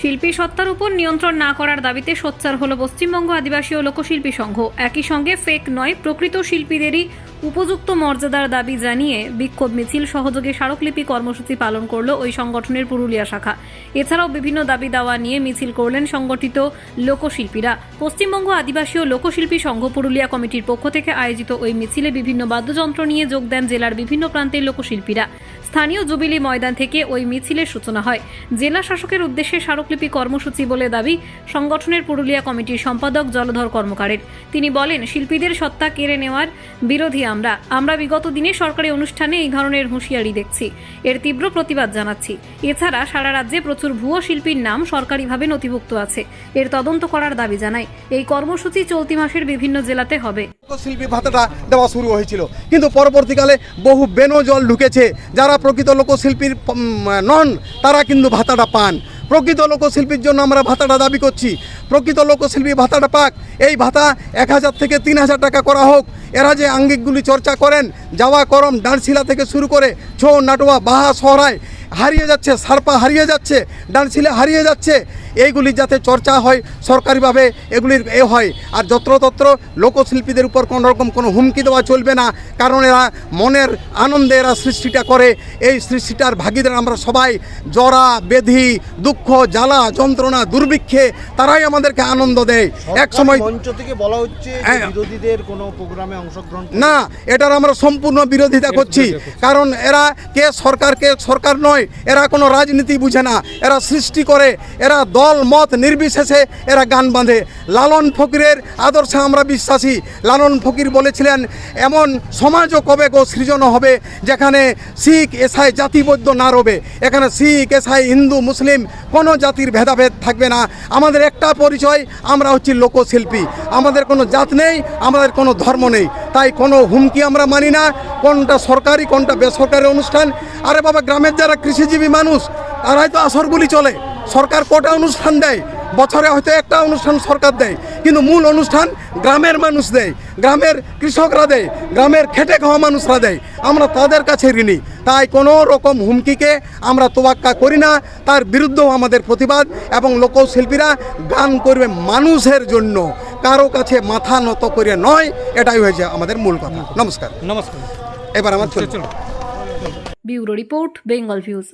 শিল্পী সত্তার উপর নিয়ন্ত্রণ না করার দাবিতে সোচ্চার হল পশ্চিমবঙ্গ আদিবাসী ও লোকশিল্পী সংঘ। একই সঙ্গে ফেক নয়, প্রকৃত শিল্পীদেরই উপযুক্ত মর্যাদার দাবি জানিয়ে বিক্ষোভ মিছিল সহযোগে স্মারকলিপি কর্মসূচি পালন করল ওই সংগঠনের পুরুলিয়া শাখা। এছাড়াও বিভিন্ন দাবি দাওয়া নিয়ে মিছিল করলেন সংগঠিত লোকশিল্পীরা। পশ্চিমবঙ্গ আদিবাসী ও লোকশিল্পী সংঘ পুরুলিয়া কমিটির পক্ষ থেকে আয়োজিত ওই মিছিলে বিভিন্ন বাদ্যযন্ত্র নিয়ে যোগ দেন জেলার বিভিন্ন প্রান্তের লোকশিল্পীরা। স্থানীয় জুবিলি ময়দান থেকে ওই মিছিলের সূচনা হয়। জেলা শাসকের উদ্দেশ্যে স্মারকলিপি কর্মসূচি বলে দাবি সংগঠনের পুরুলিয়া কমিটির সম্পাদক জলধর কর্মকারের। তিনি বলেন, শিল্পীদের সত্তা কেড়ে নেওয়ার বিরোধী আমরা। আমরা বিগত দিনে সরকারি অনুষ্ঠানে এই ধরনের হুঁশিয়ারি দেখছি। এর তীব্র প্রতিবাদ জানাচ্ছি। এছাড়া সারা রাজ্যে প্রচুর ভুয়ো শিল্পীর নাম সরকারিভাবে নথিভুক্ত আছে। এর তদন্ত করার দাবি জানায় এই কর্মসূচি চলতি মাসের বিভিন্ন জেলাতে হবে। শিল্পী ভাতাটা দেওয়া শুরু হয়েছিল। কিন্তু পরবর্তীকালে বহু বেনজল ঢুকেছে, যারা প্রকৃত লোকশিল্পীর নন, তারা কিন্তু ভাতাটা পান। প্রকৃত লোকশিল্পীর জন্য আমরা ভাতাটা দাবি করছি। প্রকৃত লোকশিল্পী ভাতাটা পাক। এই ভাতা এক হাজার থেকে তিন হাজার টাকা করা হোক। এরা যে আঙ্গিকগুলি চর্চা করেন, যাওয়া, করম, ডানশিলা থেকে শুরু করে ছৌ, নাটোয়া, বাহা, সহরায় হারিয়ে যাচ্ছে, সারপা হারিয়ে যাচ্ছে, ডানশিলা হারিয়ে যাচ্ছে। এইগুলি যাতে চর্চা হয় সরকারিভাবে এগুলির এ হয়। আর যত্রতত্র লোকশিল্পীদের উপর কোনো রকম কোনো হুমকি দেওয়া চলবে না কারণ এরা মনের আনন্দে এরা সৃষ্টিটা করে। এই সৃষ্টিটার ভাগিদার আমরা সবাই জরা বেধি দুঃখ জ্বালা যন্ত্রণা দুর্ভিক্ষে তারাই আমাদেরকে আনন্দ দেয়। এক সময় মঞ্চ থেকে বলা হচ্ছে হ্যাঁ। বিরোধীদের কোনো প্রোগ্রামে অংশগ্রহণ না এটার আমরা সম্পূর্ণ বিরোধিতা করছি। কারণ এরা কে সরকার কে সরকার নয় এরা কোনো রাজনীতি বুঝে না। এরা সৃষ্টি করে এরা দল মত নির্বিশেষে এরা গান বাঁধে। লালন ফকিরের আদর্শে আমরা বিশ্বাসী। লালন ফকির বলেছিলেন, এমন সমাজও কবে গো সৃজন হবে যেখানে শিখ এসাই জাতিবদ্ধ না রবে? এখানে শিখ এসাই হিন্দু, মুসলিম কোনো জাতির ভেদাভেদ থাকবে না। আমাদের একটা পরিচয়, আমরা হচ্ছি লোকশিল্পী। আমাদের কোনো জাত নেই, আমাদের কোনো ধর্ম নেই। তাই কোনো হুমকি আমরা মানি না। কোনটা সরকারি, কোনটা বেসরকারি অনুষ্ঠান। আরে বাবা, গ্রামের যারা কৃষিজীবী মানুষ, তারাই তো আসরগুলি চলে। সরকার কটা অনুষ্ঠান দেয় বছরে হয়তো একটা অনুষ্ঠান সরকার দেয় কিন্তু মূল অনুষ্ঠান গ্রামের মানুষ দেয় গ্রামের কৃষকরা দেয় গ্রামের খেটে খাওয়া মানুষরা দেয়। আমরা তাদের কাছে ঋণী। তাই কোনো রকম হুমকিকে আমরা তোয়াক্কা করি না। তার বিরুদ্ধেও আমাদের প্রতিবাদ এবং লোকশিল্পীরা গান করবে মানুষের জন্য। কারও কাছে মাথা নত করে নয় এটাই হয়েছে আমাদের মূল কথা। নমস্কার। নমস্কার। এবার আমার ব্যুরো রিপোর্ট বেঙ্গল ভিউজ।